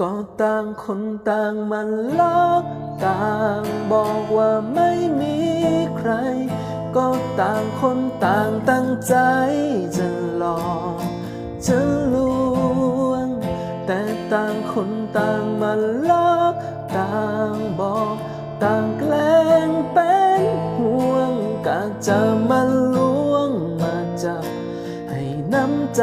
ก็ต่างคนต่างมันลอกต่างบอกว่าไม่มีใคร ก็ต่างคนต่างตั้งใจจะหลอกจะลวง แต่ต่างคนต่างมาลอกต่างบอก ต่างแกล้งเป็นห่วงกะจะมาลวงมาจับให้น้ำใจ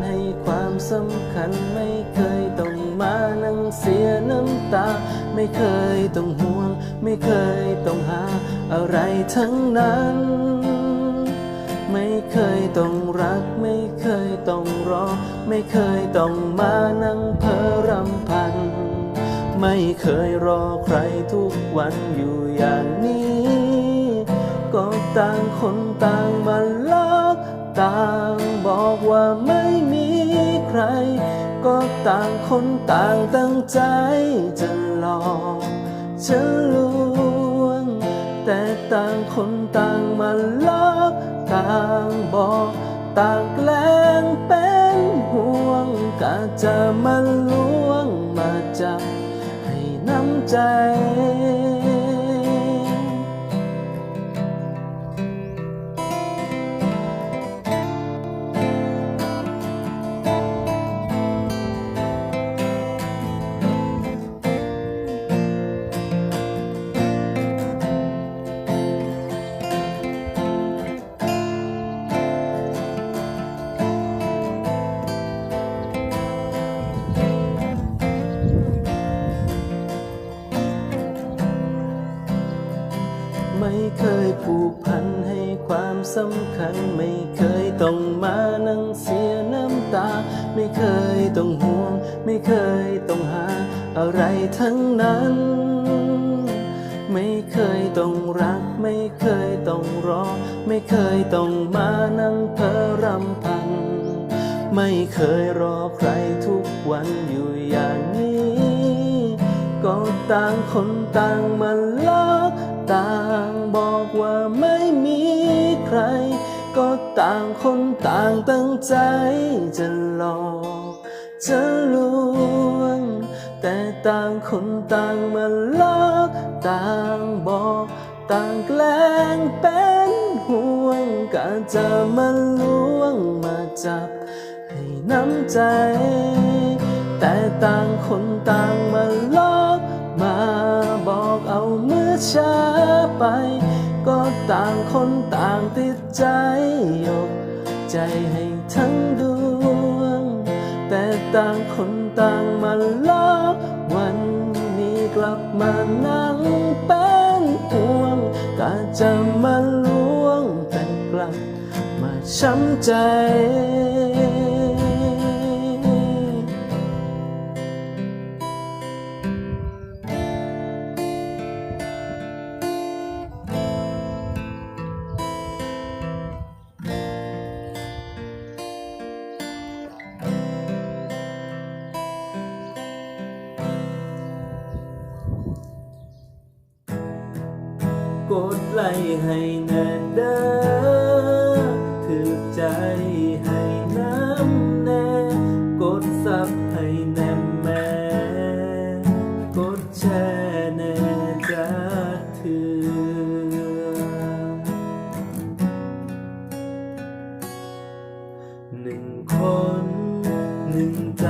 สำคัญไม่เคยต้องมานั่งเสียน้ำตา ไม่เคยต้องห่วง ไม่เคยต้องหาอะไรทั้งนั้น ไม่เคยต้องรัก ไม่เคยต้องรอ ไม่เคยต้องมานั่งเพ้อรำพัน ไม่เคยรอใครทุกวันอยู่อย่างนี้ ก็ต่างคนต่างมาลอกต่าง ก็ต่างคนต่างตั้งใจจะหลอกจะลวง แต่ต่างคนต่างมาลอกต่างบอกต่างแกล้งเป็นห่วงกะจะมาลวงมาจับให้น้ำใจ เคยผูกพันให้ความสำคัญ ไม่เคยต้องมานั่งเสียน้ำตา ไม่เคยต้องห่วง ไม่เคยต้องหา อะไรทั้งนั้น ไม่เคยต้องรัก ไม่เคยต้องรอ ไม่เคยต้องมานั่งเพ้อรำพัน ไม่เคยรอใครทุกวันอยู่อย่างนี้ ต่างคนต่างมาลอกต่างบอกว่าไม่มีใคร ก็ต่างคนต่างตั้งใจจะหลอกจะลวง แต่ต่างคนต่างมาลอกต่างบอกต่างแกล้งเป็นห่วงกะจะมาลวงมาจับให้น้ำใจ แต่ต่างคนต่างมาลอก เมื่อช้าไป ก็ต่างคนต่างติดใจยกใจให้ทั้งดวง แต่ต่างคนต่างมาลอกวันนี้กลับมานั่งเป็นห่วงกะจะมาลวงแต่กลับมาช้ำใจ กดไลค์ให้แน่เด้อถือใจให้น้ำแน่กดซับให้แน่แม่กดแชร์แน่จ้าถือหนึ่งคนหนึ่งใจ